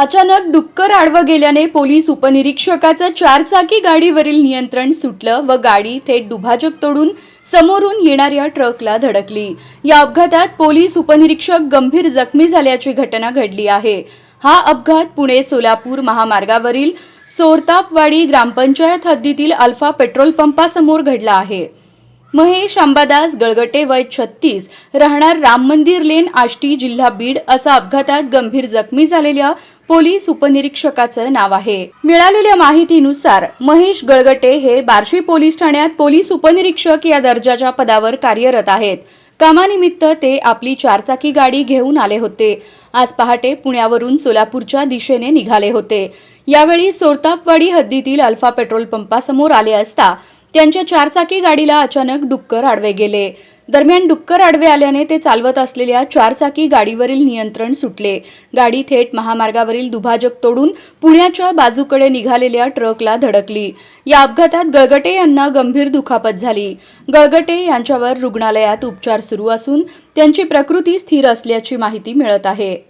अचानक डुक्कर आडवं गेल्याने पोलीस उपनिरीक्षकाचं चारचाकी गाडीवरील नियंत्रण सुटलं व गाडी थेट दुभाजक तोडून समोरून येणाऱ्या ट्रकला धडकली. या अपघातात पोलीस उपनिरीक्षक गंभीर जखमी झाल्याची घटना घडली आहे. हा अपघात पुणे सोलापूर महामार्गावरील सोरतापवाडी ग्रामपंचायत हद्दीतील अल्फा पेट्रोल पंपासमोर घडला आहे. महेश अंबादास गळगटे वय छत्तीस राहणार राम मंदिर लेन आष्टी जिल्हा बीड असा अपघातात गंभीर जखमी झालेल्या पोलीस उपनिरीक्षकाचं नाव आहे. मिळालेल्या माहितीनुसार महेश गळगटे हे बार्शी पोलीस ठाण्यात पोलीस उपनिरीक्षक या दर्जाच्या पदावर कार्यरत आहेत. कामानिमित्त ते आपली चारचाकी गाडी घेऊन आले होते. आज पहाटे पुण्यावरून सोलापूरच्या दिशेने निघाले होते. यावेळी सोरतापवाडी हद्दीतील अल्फा पेट्रोल पंपासमोर आले असता त्यांच्या चारचाकी गाडीला अचानक डुक्कर आडवे गेले. दरम्यान डुक्कर आडवे आल्याने ते चालवत असलेल्या चारचाकी गाडीवरील नियंत्रण सुटले. गाडी थेट महामार्गावरील दुभाजक तोडून पुण्याच्या बाजूकडे निघालेल्या ट्रकला धडकली. या अपघातात गळगटे यांना गंभीर दुखापत झाली. गळगटे यांच्यावर रुग्णालयात उपचार सुरू असून त्यांची प्रकृती स्थिर असल्याची माहिती मिळत आहे.